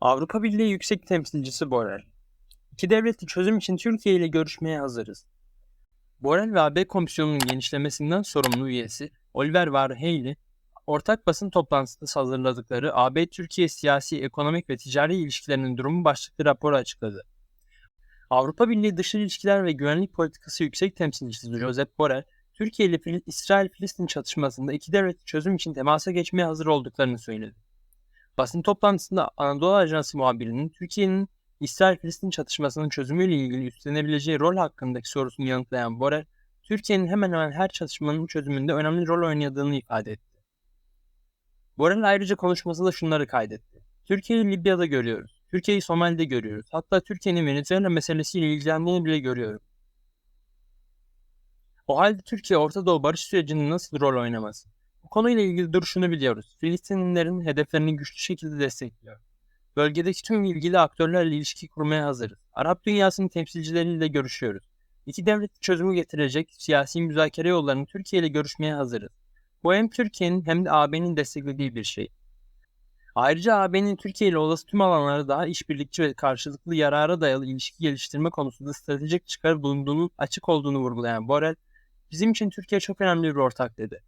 Avrupa Birliği Yüksek Temsilcisi Borrell. İki devletli çözüm için Türkiye ile görüşmeye hazırız. Borrell ve AB Komisyonu'nun genişlemesinden sorumlu üyesi Oliver Varhelyi, ortak basın toplantısında hazırladıkları AB-Türkiye siyasi, ekonomik ve ticari ilişkilerinin durumu başlıklı raporu açıkladı. Avrupa Birliği Dış İlişkiler ve Güvenlik Politikası Yüksek Temsilcisi Josep Borrell, Türkiye ile Fil- İsrail-Filistin çatışmasında iki devletli çözüm için temasa geçmeye hazır olduklarını söyledi. Basın toplantısında Anadolu Ajansı muhabirinin Türkiye'nin İsrail-Filistin çatışmasının çözümüyle ilgili üstlenebileceği rol hakkındaki sorusunu yanıtlayan Borrell, Türkiye'nin hemen hemen her çatışmanın çözümünde önemli rol oynadığını ifade etti. Borrell ayrıca konuşmasında şunları kaydetti. Türkiye'yi Libya'da görüyoruz. Türkiye'yi Somali'de görüyoruz. Hatta Türkiye'nin Venezuela meselesiyle ilgilendiğini bile görüyorum. O halde Türkiye Orta Doğu barış sürecinde nasıl rol oynaması? Konuyla ilgili duruşunu biliyoruz. Filistinlilerin hedeflerini güçlü şekilde destekliyor. Bölgedeki tüm ilgili aktörlerle ilişki kurmaya hazırız. Arap dünyasının temsilcileriyle görüşüyoruz. İki devletli çözümü getirecek siyasi müzakere yollarını Türkiye ile görüşmeye hazırız. Bu hem Türkiye'nin hem de AB'nin desteklediği bir şey. Ayrıca AB'nin Türkiye ile olası tüm alanlarda daha işbirlikçi ve karşılıklı yarara dayalı ilişki geliştirme konusunda stratejik çıkar bulunduğunun açık olduğunu vurgulayan Borrell, bizim için Türkiye çok önemli bir ortak dedi.